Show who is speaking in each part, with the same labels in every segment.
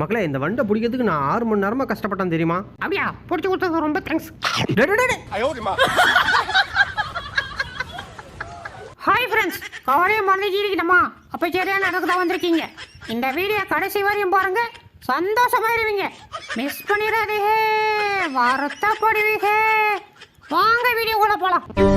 Speaker 1: மக்களே இந்த வண்டை பிடிக்கிறதுக்கு நான் ஆறு மணி நேரமா கஷ்டப்பட்டேன் தெரியுமா?
Speaker 2: அப்படியா? பிடிச்சி கொடுத்தது ரொம்ப தேங்க்ஸ். ஹாய் ஃப்ரெண்ட்ஸ் கவலையை மறந்துச்சிருக்கணுமா அப்போ சரியா நடக்குதா வந்திருக்கீங்க. இந்த வீடியோ கடைசி வரையும் பாருங்க. சந்தோஷமாயிருவீங்க மிஸ் பண்ணிடாதீங்க. வருத்தப்படுவீங்க. வாங்க வீடியோக்குள்ள போலாம். யோ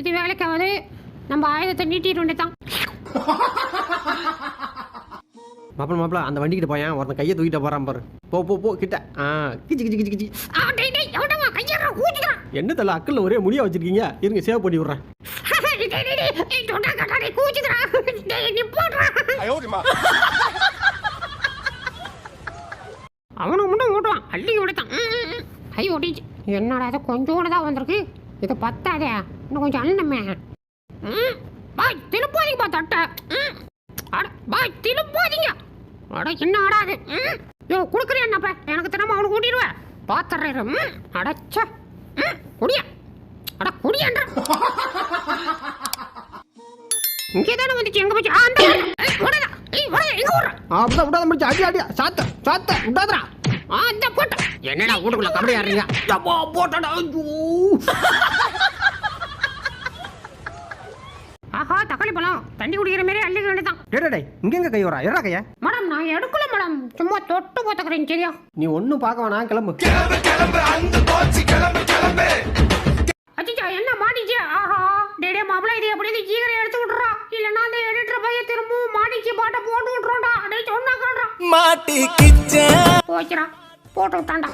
Speaker 2: இது வேலைக்காவது நம்ம ஆயுதத்தை நீட்டிட்டு வேண்டியதான்
Speaker 1: மாப்பிள மாப்பிள அந்த வண்டிக்கிட்ட போயேன். ஒருத்தன் கையை தூக்கிட்டு போறான் பாரு. போ போ போ கிட்ட. ஆ கிச்சி கிச்சி கிச்சி கிச்சி. என்ன தல அக்கல்ல ஒரே முடியா வச்சிருக்கீங்க? இருங்க சேவ் பண்ணி விடுறேன்.
Speaker 2: அவனை மட்டும் ஓட்டுவான் அள்ளி ஓடித்தான் கை ஓடிச்சு என்னடா இது? கொஞ்சோடு தான் வந்திருக்கு. இது பத்தாதே. இன்னும் கொஞ்சம் அண்ணமே ம் பாய் திருப்பாதீங்க பா தட்டை ம் அட பாய் திருப்பாதீங்க அட என்ன ஆடாது ம் யோ கொடுக்குறியா என்னப்பா எனக்கு தினமும் அவனுக்கு கூட்டிடுவேன் பாத்துறேன் ம் அடச்சா ம் குடியா அட குடியான்றா இங்கே தானே வந்துச்சு எங்க போச்சு ஆ அந்த ஓடடா ஏய் ஓடடா எங்க ஓடுற
Speaker 1: அப்படிதான் விடாத முடிச்சு அடி அடியா சாத்த சாத்த விடாதடா
Speaker 2: ஆ இந்த போட்ட என்னடா வீட்டுக்குள்ள கபடி ஆடுறீங்க
Speaker 1: போட்டடா ஐயோ
Speaker 2: தக்காளி பழம். தண்ணி குடிக்கிற மாதிரி அள்ளிக்க வேண்டியதான்
Speaker 1: டேய் டேய், டேய் இங்க எங்க கை வரா எறா கையா?
Speaker 2: மேடம் நான் எடுக்கல மேடம். சும்மா தொட்டு போத்துக்கிறேன் சரியா?
Speaker 1: நீ ஒன்னும் பார்க்க வேணாம் கிளம்பு.
Speaker 2: அச்சிச்சா என்ன மாட்டிச்சு ஆஹா. டேடே மாப்பிள இது எப்படி இது சீக்கிரம் எடுத்து விட்றா? இல்லைன்னா அந்த எடிட்டர் பையன் திரும்பவும் மாட்டிச்சு பாட்டை போட்டு விட்றோம்டா டேய் சொன்னா கேள்றா
Speaker 3: மாட்டிக்கிச்சேன்
Speaker 2: போச்சுடா. போட்டு விட்டான்டா.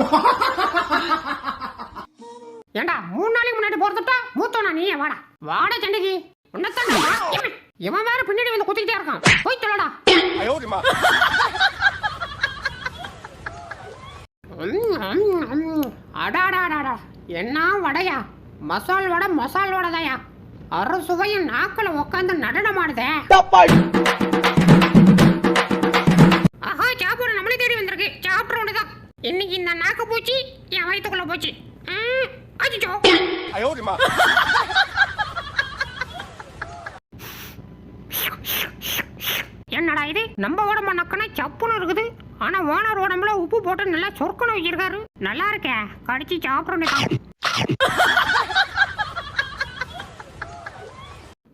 Speaker 2: ஏண்டா மூணு நாளைக்கு முன்னாடி போறதுட்டா? மூத்தோனா நீ வாடா. வாடா சண்டைக்கு. உன்னத்தான்? இவன் வேற பின்னாடி வந்து குத்திக்கிட்டே இருக்கான். போய் சொல்லடா அடாடாடாடா. என்ன வடையா? மசால் வடை மசால் வடைதாயா? அரை சுவையும் நாக்கில் உட்காந்து நடனமாடுதே ஆஹா சாப்பிடு நம்மளே தேடி வந்திருக்கு. சாப்பிட ஒண்ணுதான். இன்னைக்கு இந்த நாக்கு பூச்சி என் வயிற்றுக்குள்ள போச்சு. ம், அச்சச்சோ என்னடா இது நம்ம உடம்ப நக்கனா சப்புன்னு இருக்குது. ஆனா ஓனர் உடம்புல உப்பு போட்டு நல்லா சொர்க்கணும் வச்சிருக்காரு. நல்லா இருக்கே. கடிச்சு சாப்பிடணும்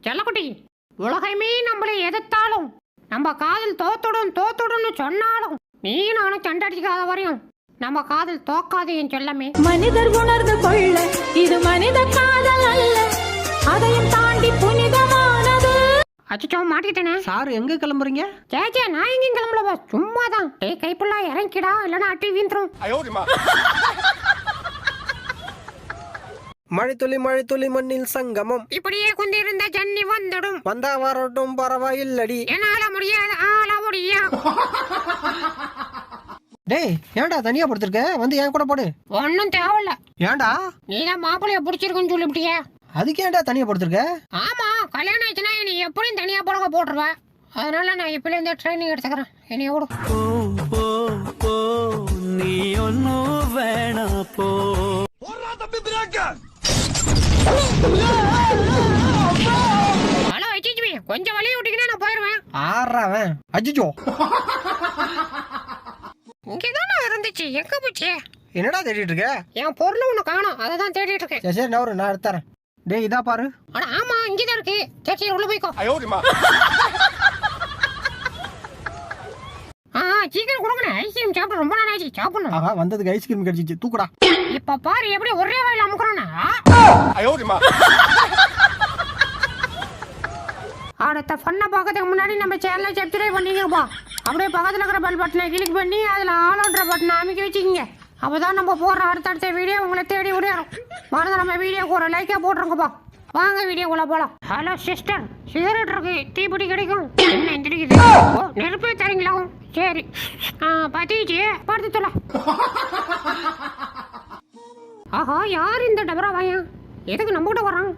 Speaker 2: செல்லக்குட்டி உலகமே நம்மளை எதிர்த்தாலும் நம்ம காதல் தோத்துடும் தோத்துடும்னு சொன்னாலும் நீ நானும் சண்டடிக்காத வரையும் நம்ம காதல் தோக்காது என் செல்லமே.
Speaker 4: மனிதர் உணர்ந்து கொள்ள இது மனித காதல் அல்ல. அதையும்
Speaker 2: அச்சோ மாட்டிக்கிட்டேனே.
Speaker 1: சார் எங்க கிளம்புறீங்க?
Speaker 2: சேச்சே நான் எங்கேயும் கிளம்பலப்பா சும்மா தான் டேய் கைப்புள்ளா இறங்கிடா இல்லைன்னா அட்டி வீந்துரும்.
Speaker 1: மழைத்துளி மழைத்துளி மண்ணில் சங்கமம்.
Speaker 2: இப்படியே குந்திருந்த ஜன்னி வந்துடும்.
Speaker 1: வந்தா வரட்டும் பரவாயில்லடி.
Speaker 2: என்னால முடியாது ஆள முடியா
Speaker 1: டேய் ஏன்டா தனியா படுத்திருக்க? வந்து என் கூட போடு.
Speaker 2: ஒன்னும் தேவையில்ல.
Speaker 1: ஏன்டா?
Speaker 2: நீ தான் மாப்பிளைய பிடிச்சிருக்குன்னு சொல்லிவிட்டியே.
Speaker 1: அதுக்கு ஏன்டா தனியா படுத்திருக்க
Speaker 2: ஆமா கல்யாணம் ஆச்சுன்னா நீ எப்படியும் தனியா புடக போட்டுருவ. அதனால நான் இப்பல இருந்து ட்ரைனிங் எடுத்துக்கிறேன். என்னைய விடு.
Speaker 3: போ போ போ நீ ஒன்னும் வேணா போ.
Speaker 2: ஹலோ ஹெச்ஹெச்பி கொஞ்சம் வழியை விட்டீங்கன்னா நான் போயிடுவேன்
Speaker 1: ஆறாவன் அஜிஜோ.
Speaker 2: இங்கதானே இருந்துச்சு எங்க போச்சு?
Speaker 1: என்னடா தேடிட்டு இருக்க?
Speaker 2: என் பொருள் ஒன்று காணும் அதை தான் தேடிட்டு இருக்கேன்.
Speaker 1: சரி சரி நான் ஒரு நான் எடுத்துறேன் டேய் இதா பாரு.
Speaker 2: ஆனா ஆமா இங்கதான் இருக்கு. சரி சரி உள்ள போய்க்கோ. ஆ சீக்கிரம் கொடுங்கண்ணே. ஐஸ்கிரீம் சாப்பிட்டு ரொம்ப நாள் ஆச்சு சாப்பிடணும்.
Speaker 1: ஆஹா வந்ததுக்கு ஐஸ்கிரீம் கிடைச்சிச்சு. தூக்குடா.
Speaker 2: இப்ப பாரு எப்படி ஒரே வாயில அமுக்குறானே. அடுத்த ஃபன்னை பார்க்கறதுக்கு முன்னாடி நம்ம சேனலை சப்ஸ்கிரைப் பண்ணிக்கிறப்பா அப்படியே பக்கத்தில் இருக்கிற பெல் பட்டனை கிளிக் பண்ணி அதில் ஆலோன்ற பட்டனை அமைக்க வச்சுக்கிங்க. அப்போ தான் நம்ம போடுற அடுத்தடுத்த வீடியோ உங்களை தேடி விடையாடும் மறந்து நம்ம வீடியோக்கு ஒரு லைக்கே போட்டுருங்கப்பா வாங்க வீடியோக்குள்ள போலாம். ஹலோ சிஸ்டர் சிகரெட் இருக்கு. தீப்பிடி கிடைக்கும். என்ன எந்திரிக்குது? ஓ நெருப்பே தரீங்களா? சரி. ஆ பத்திச்சு படுத்து தொலை ஆஹா யார் இந்த டபரா வாயன் எதுக்கு நம்ம வரான் வர்றான்?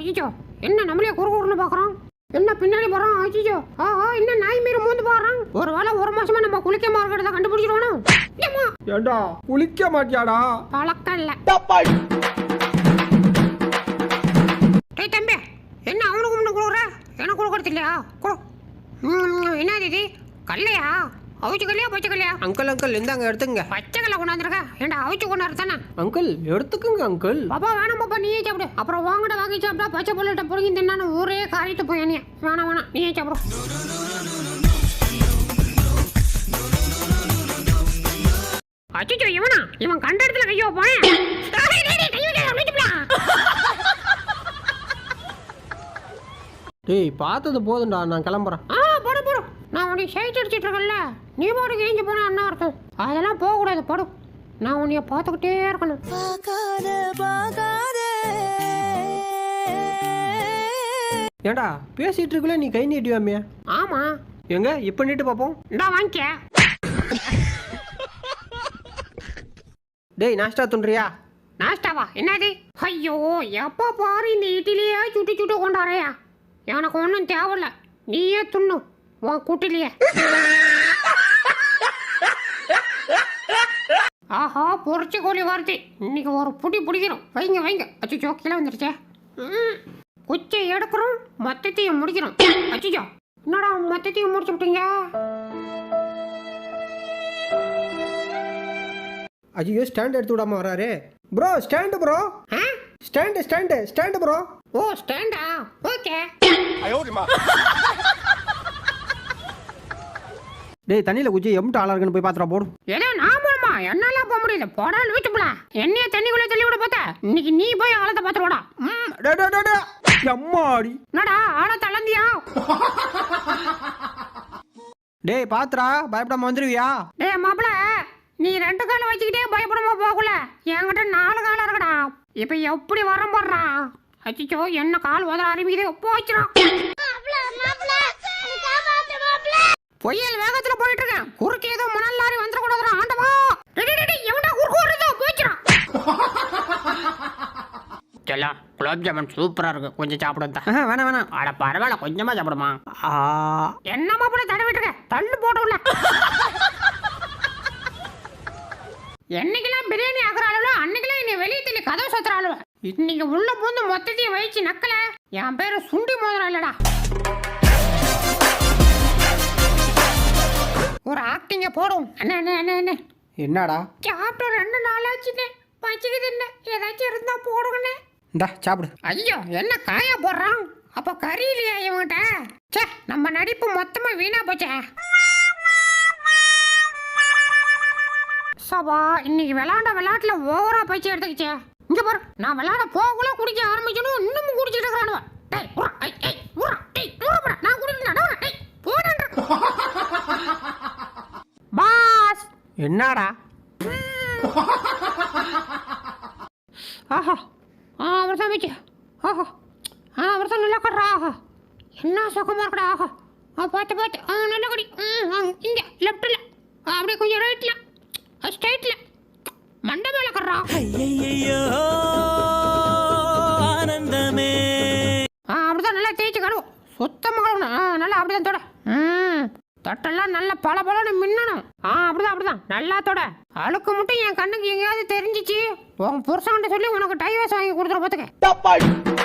Speaker 2: ஐயோ என்ன நம்மளே குறு பார்க்குறான் என்ன பின்னாடி போறான்? அச்சிச்சோ ஆஹா என்ன நாய் மீறி மூந்து போறான்? ஒரு வேளை ஒரு மாசமா நம்ம குளிக்காம இருக்கிறத கண்டுபிடிச்சிருவானோ? ஏம்மா,
Speaker 1: ஏண்டா குளிக்க மாட்டியாடா?
Speaker 2: பழக்கம் இல்ல. டேய் தம்பி என்ன அவனுக்கு முன்ன கொடுக்குற எனக்கு கொடுக்கறது இல்லையா? ம், என்ன இது? கல்லையா? அவிச்சு கல்லையா பச்சை கல்லையா
Speaker 1: அங்கிள் அங்கிள் இந்தாங்க எடுத்துங்க
Speaker 2: பச்சை கல்லை கொண்டாந்துருக்க. ஏண்டா அவிச்சு கொண்டாரு தானே?
Speaker 1: அங்கிள் எடுத்துக்குங்க அங்கிள்.
Speaker 2: பாப்பா வேணாம் பாப்பா நீயே சாப்பிடு. அப்புறம் வாங்கட வாங்கி சாப்பிட்டா பச்சை புள்ளட்ட புடுங்கி தின்னான்னு ஊரே காரிட்டு போய் நீ வேணாம் வேணாம் நீயே சாப்பிடு. அச்சோ இவனா? இவன் கண்ட இடத்துல கையோ போனேன்
Speaker 1: டேய் பார்த்தது போதும்டா நான் கிளம்புறேன்.
Speaker 2: நான் உன்னை சைட் அடிச்சிட்டு இருக்கேன்ல நீ போடு கிழிஞ்சு போனா என்ன அர்த்தம்? அதெல்லாம் போகக்கூடாது போடு. நான் உன்னைய பார்த்துக்கிட்டே இருக்கணும்.
Speaker 1: ஏண்டா பேசிட்டு இருக்கல நீ கை நீட்டியாமே
Speaker 2: ஆமா.
Speaker 1: எங்க இப்ப நீட்டு பார்ப்போம்
Speaker 2: இந்தா வாங்கிக்க.
Speaker 1: டேய் நாஷ்டா துண்றியா
Speaker 2: நாஷ்டாவா? என்னது? ஐயோ எப்போ பாரு இந்த இட்லியே சுட்டு சுட்டு கொண்டாரையா எனக்கு ஒன்றும் தேவையில்ல. நீயே துண்ணு. உன் கூட்டிலேயே. ஆஹா பொரிச்ச கோழி வருது இன்னைக்கு ஒரு புடி பிடிக்கிறோம் வைங்க வைங்க. அச்சோ கீழே வந்துருச்சே. ம், குச்சை எடுக்கிறோம் மொத்தத்தையும் முடிக்கிறோம். அச்சோ என்னடா மொத்தத்தையும் முடிச்சு விட்டீங்க?
Speaker 1: ஐயோ ஸ்டாண்ட் எடுத்து விடாம வராரு. Bro stand bro. Stand stand stand bro.
Speaker 2: ஓ ஸ்டாண்டா ஓகே.
Speaker 1: டேய் தண்ணியில் குச்சி எம்ட்டு ஆளா இருக்குன்னு போய் பாத்துறா போடு.
Speaker 2: ஏதோ நான் போணுமா என்னால போக முடியல. போடா லூச்சுப்புல என்னைய தண்ணிக்குள்ள தள்ளி விட பார்த்தா இன்னைக்கு நீ போய் ஆழத்தை பார்த்துருவாடா ம்.
Speaker 1: டே டே டே டே. எம்மாடி.
Speaker 2: என்னடா ஆழ தளந்தியா
Speaker 1: டேய் பாத்துடா பயப்படாம வந்துருவியா?
Speaker 2: டேய் மாப்பிள நீ ரெண்டு காலம் வச்சுக்கிட்டே பயப்படாம போகல. என்கிட்ட நாலு காலம் இருக்குடா. இப்ப எப்படி வர போடுறா? அச்சிச்சோ என்ன கால் உதற ஆரம்பிக்குது? போச்சுடா. புயல் வேகத்துல போயிட்டு இருக்கேன் குறுக்கு ஏதோ மணல் லாரி வந்துடக்கூடாதுடா ஆண்டவா. எவன்டா குறுக்கு ஓடுறதோ போச்சுடா. செல்லம் குலோப் ஜாமுன் சூப்பரா இருக்கு. கொஞ்சம் சாப்பிடுதா
Speaker 1: வேணாம் வேணாம்.
Speaker 2: அட பரவாயில்ல கொஞ்சமா சாப்பிடுமா?
Speaker 1: ஆ.
Speaker 2: என்னம்மா போல தடவிட்டு இருக்க தள்ளு போட்டுல என்னைக்கெல்லாம் பிரியாணி ஆகுற அளவுல அன்னைக்கெல்லாம் என்னை வெளியே தள்ளி கதவு சுத்துற அளவு இன்னைக்கு உள்ள பூந்து மொத்தத்தையும் வயிச்சு நக்கல. என் பேரு சுண்டி மோதிரம் இல்லடா. ஒரு ஆக்டிங்க போடும் என்ன என்ன என்ன என்ன
Speaker 1: என்னடா?
Speaker 2: சாப்பிட்டு ரெண்டு நாள் ஆச்சுன்னு பச்சிக்குது என்ன ஏதாச்சும் இருந்தா போடுங்கண்ணே.
Speaker 1: இந்தா சாப்பிடு.
Speaker 2: ஐயோ என்ன காயா போடுறான்? அப்ப கறி இல்லையா இவங்கிட்ட? ச்சே நம்ம நடிப்பு மொத்தமா வீணா போச்சே. சபா இன்னைக்கு விளாண்ட விளையாட்டுல ஓவரா பயிற்சி எடுத்துக்கிச்சே. இங்க பாரு நான் விளையாட போகல குடிக்க ஆரம்பிச்சனும் இன்னமும் குடிச்சிட்டு இருக்கிறானுவ டேய் உரா ஐய் ஐய் உரா டேய் நான் குடிக்கல நான் டேய் போடா பாஸ்
Speaker 1: என்னடா? ஆஹா.
Speaker 2: ஆ அவர் தான் வச்சு ஆஹா. ஆ அவர் தான் நல்லா கட்டுறா ஆஹா. என்ன சுகமாக இருக்கடா. ஆஹா. ஆ பார்த்து பார்த்து. ஆ நல்லா கடி. ம் ஆ இங்கே லெஃப்ட்டில் அப்படியே கொஞ்சம் ரைட்டில் ஸ்ட்ரைட்டில் மண்டை மேலே கட்டுறா
Speaker 3: ஐயையோ ஆனந்தமே.
Speaker 2: ஆ அப்படி தான் நல்லா தேய்ச்சி கழுவும். சுத்தமாக கழுவணும். ஆ நல்லா அப்படி தான் தொட. ம். தொட்டெல்லாம் நல்லா பல பலன்னு மின்னணும். ஆ அப்படிதான் அப்படிதான். நல்லா தொட. அழுக்கு மட்டும் என் கண்ணுக்கு எங்கேயாவது தெரிஞ்சிச்சு. உன் புருஷன்கிட்ட சொல்லி உனக்கு டைவர்ஸ் வாங்கி கொடுத்துட பார்த்துக்க